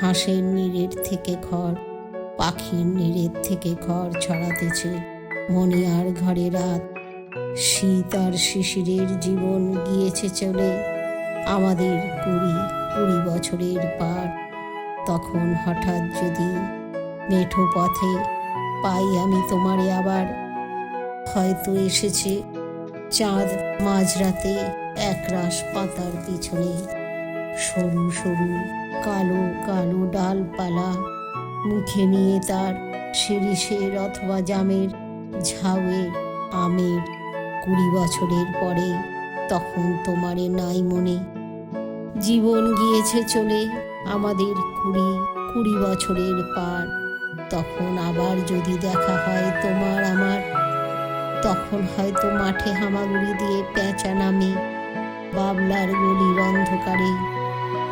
হাঁসের নীড়ের থেকে খড় পাখির নীড়ের থেকে খড় ছড়াতেছে মনিয়ার ঘরে রাত। শীত আর শিশিরের জীবন গিয়েছে চলে আমাদের কুড়ি কুড়ি বছরের পার। তখন হঠাৎ যদি মেঠো পথে পাই আমি তোমারে আবার, হয়তো এসেছে চাঁদ মাঝরাতে একরাশ পাতার পিছনে। সরু সরু, কালো কালো ডালপালা, মুখে নিয়ে তার শিরিষের অথবা জামের ঝাউয়ের আমের কুড়ি বছরের পরে তখন তোমারে নাই মনে। জীবন গিয়েছে চলে আমাদের কুড়ি কুড়ি বছরের পার। তখন আবার যদি দেখা হয় তোমার আমার, তখন হয়তো মাঠে হামাগুড়ি দিয়ে পেঁচা নামে, বাবলার গলির অন্ধকারে